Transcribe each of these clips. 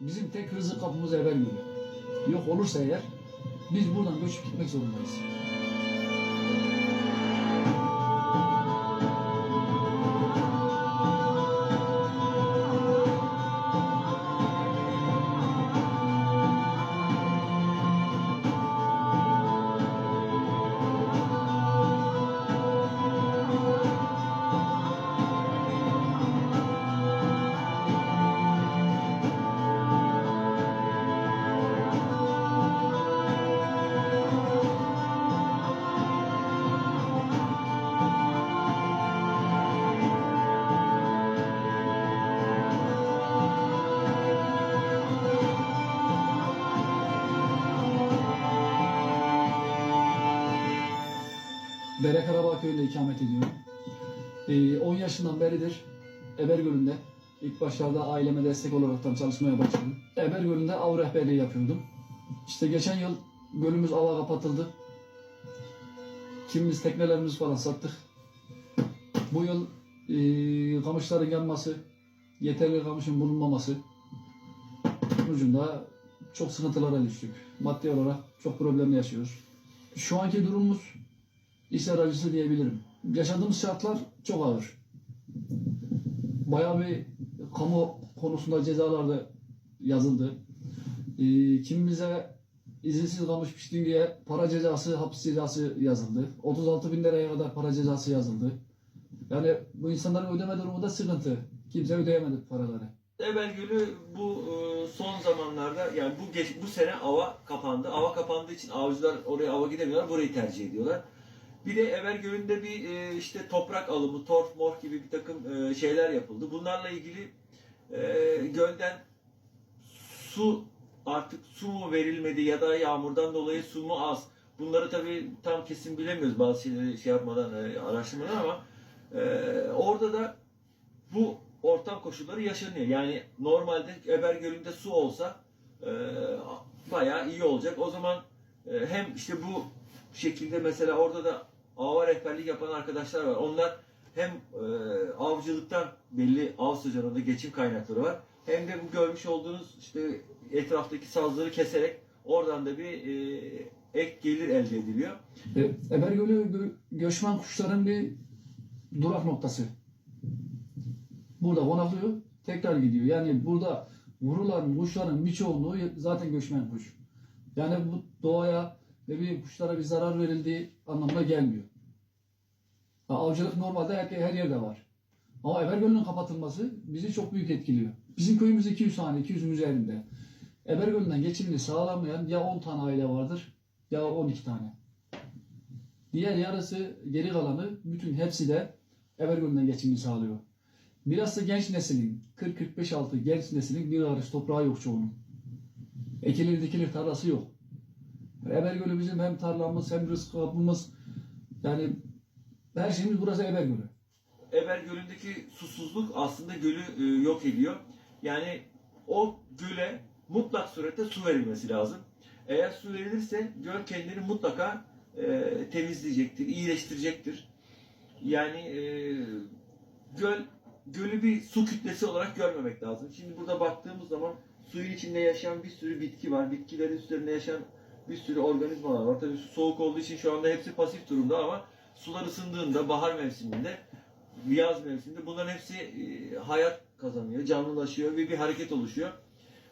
bizim tek rızık kapımız Gölü. Yok olursa eğer biz buradan göçüp gitmek zorundayız. Bere Karabağ köyünde ikamet ediyorum. Ee, 10 yaşından beridir Ebergöl'ünde ilk başlarda aileme destek olaraktan çalışmaya başladım. Ebergöl'ünde av rehberliği yapıyordum. İşte geçen yıl gölümüz ava kapatıldı. Kimimiz teknelerimizi falan sattık. Bu yıl e, kamışların yanması, yeterli kamışın bulunmaması sonucunda çok sıkıntılara düştük. Maddi olarak çok problemli yaşıyoruz. Şu anki durumumuz işler acısı diyebilirim. Yaşadığımız şartlar çok ağır. Bayağı bir kamu konusunda cezalar da yazıldı. Ee, kimimize izinsiz kamış piştin diye para cezası, hapis cezası yazıldı. 36 bin liraya kadar para cezası yazıldı. Yani bu insanların ödeme durumu da sıkıntı. Kimse ödeyemedi paraları. Eber Gölü bu e, son zamanlarda yani bu geç, bu sene ava kapandı. Ava kapandığı için avcılar oraya ava gidemiyorlar. Burayı tercih ediyorlar. Bir de Eber Gölü'nde bir e, işte toprak alımı, torf, mor gibi bir takım e, şeyler yapıldı. Bunlarla ilgili e, gölden su artık su mu verilmedi ya da yağmurdan dolayı su mu az. Bunları tabii tam kesin bilemiyoruz bazı şeyleri şey yapmadan, e, araştırmadan ama e, orada da bu ortam koşulları yaşanıyor. Yani normalde Eber Gölü'nde su olsa e, bayağı iyi olacak. O zaman e, hem işte bu şekilde mesela orada da ava rehberlik yapan arkadaşlar var. Onlar hem e, avcılıktan belli av sezonunda geçim kaynakları var. Hem de bu görmüş olduğunuz işte etraftaki sazları keserek oradan da bir e, ek gelir elde ediliyor. E, Ebergölü gö- göçmen kuşların bir durak noktası. Burada konaklıyor, tekrar gidiyor. Yani burada vurulan kuşların birçoğunluğu zaten göçmen kuş. Yani bu doğaya ve bir kuşlara bir zarar verildiği anlamına gelmiyor. Ha, avcılık normalde her, her yerde var. Ama Ebergöl'ün kapatılması bizi çok büyük etkiliyor. Bizim köyümüz 200 tane, 200'ün üzerinde. Ebergöl'den geçimini sağlamayan ya 10 tane aile vardır ya 12 tane. Diğer yarısı geri kalanı bütün hepsi de Ebergöl'den geçimini sağlıyor. Biraz da genç neslin 40-45 altı genç neslin bir karış toprağı yok çoğunun. Ekilir dikilir tarlası yok. Ebergöl'ü bizim hem tarlamız hem rızık kapımız yani her şeyimiz burası Ebergöl'ü. Eber Gölü'ndeki susuzluk aslında gölü e, yok ediyor. Yani o göle mutlak surette su verilmesi lazım. Eğer su verilirse göl kendini mutlaka e, temizleyecektir, iyileştirecektir. Yani e, göl gölü bir su kütlesi olarak görmemek lazım. Şimdi burada baktığımız zaman suyun içinde yaşayan bir sürü bitki var. Bitkilerin üzerinde yaşayan bir sürü organizmalar var. Tabii su soğuk olduğu için şu anda hepsi pasif durumda ama sular ısındığında bahar mevsiminde yaz mevsiminde bunların hepsi e, hayat kazanıyor, canlılaşıyor ve bir hareket oluşuyor.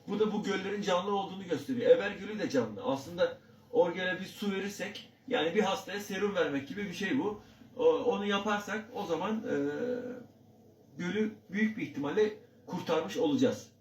Bu da bu göllerin canlı olduğunu gösteriyor. Eber Gölü de canlı. Aslında orgele bir su verirsek yani bir hastaya serum vermek gibi bir şey bu. Onu yaparsak o zaman e, gölü büyük bir ihtimalle kurtarmış olacağız.